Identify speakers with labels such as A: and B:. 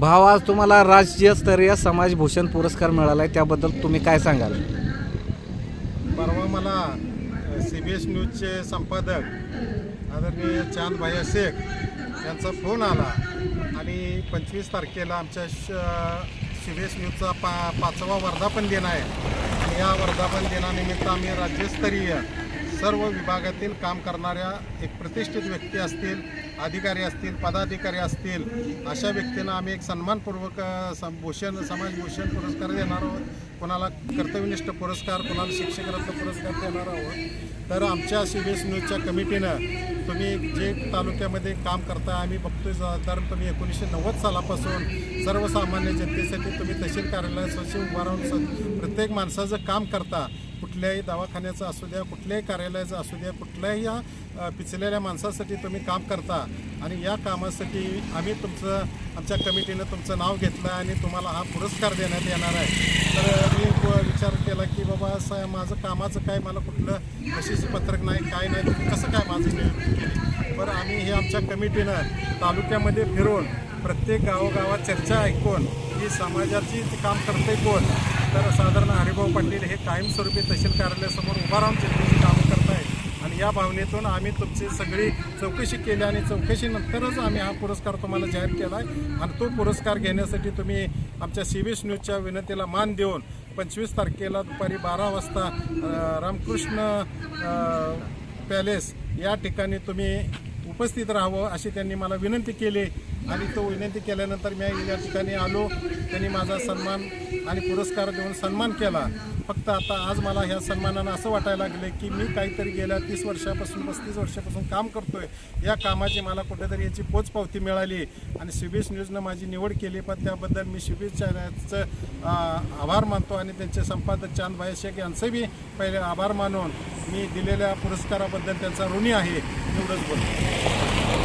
A: भाव आज तुम्हाला राज्यस्तरीय समाजभूषण पुरस्कार मिळाला आहे त्याबद्दल तुम्ही काय सांगाल?
B: परवा मला सी बी एस न्यूजचे संपादक आदरणीय चांद भाई शेख यांचा फोन आला आणि पंचवीस तारखेला आमच्या श सी बी एस न्यूजचा पा पाचवा वर्धापन दिन आहे. आणि या वर्धापन दिनानिमित्त आम्ही राज्यस्तरीय सर्व विभागातील काम करणाऱ्या एक प्रतिष्ठित व्यक्ती असतील अधिकारी असतील पदाधिकारी असतील अशा व्यक्तींना आम्ही एक सन्मानपूर्वक सम- भूषण समाजभूषण पुरस्कार देणार आहोत. कोणाला कर्तव्यनिष्ठ पुरस्कार कोणाला शिक्षकरत्न पुरस्कार देणार आहोत. तर आमच्या सी बी एस न्यूजच्या कमिटीनं तुम्ही जे तालुक्यामध्ये काम करता आम्ही बघतोय साधारण तुम्ही एकोणीसशे नव्वद सालापासून सर्वसामान्य जनतेसाठी तुम्ही तहसील कार्यालय स्वच्छ उभा राहून प्रत्येक माणसाचं काम करता. कुठल्याही दवाखान्याचं असू द्या कुठल्याही कार्यालयाचं असू द्या कुठल्याही या पिचलेल्या माणसासाठी तुम्ही काम करता आणि या कामासाठी आम्ही तुमचं आमच्या कमिटीनं तुमचं नाव घेतलं आणि तुम्हाला हा पुरस्कार देण्यात येणार आहे. तर मी विचार केला की बाबा असं माझं कामाचं काय मला कुठलं प्रशिक्षण पत्रक नाही काय नाही तुम्ही कसं काय माझं नियुक्ती केली? बरं आम्ही हे आमच्या कमिटीनं तालुक्यामध्ये फिरून प्रत्येक गावोगावात चर्चा ऐकून की समाजाची काम करते कोण? तर साधारण हरिभाऊ पाटील हे कायमस्वरूपी तहसील कार्यालयासमोर उभा राहून जनतेची कामं करतायत. आणि या भावनेतून आम्ही तुमची सगळी चौकशी केली आणि चौकशीनंतरच आम्ही हा पुरस्कार तुम्हाला जाहीर केला आहे आणि तो पुरस्कार घेण्यासाठी तुम्ही आमच्या सी बी न्यूजच्या विनंतीला मान देऊन पंचवीस तारखेला दुपारी बारा वाजता रामकृष्ण पॅलेस या ठिकाणी तुम्ही उपस्थित राहावं अशी त्यांनी मला विनंती केली. आणि तो विनंती केल्यानंतर मी या ठिकाणी आलो. त्यांनी माझा सन्मान आणि पुरस्कार देऊन सन्मान केला. फक्त आता आज मला ह्या सन्मानानं असं वाटायला लागलं की मी काहीतरी गेल्या तीस वर्षापासून पस्तीस वर्षापासून काम करतोय. या कामाची मला कुठेतरी याची पोचपावती मिळाली. आणि सीबीएस न्यूजनं माझी निवड केली पण त्याबद्दल मी सीबीएस चॅनलचं आभार मानतो आणि त्यांचे संपादक चांदभाई शेख यांचे बी पहिले आभार मानून मी दिलेल्या पुरस्काराबद्दल त्यांचा ऋणी आहे. एवढंच बोलतो.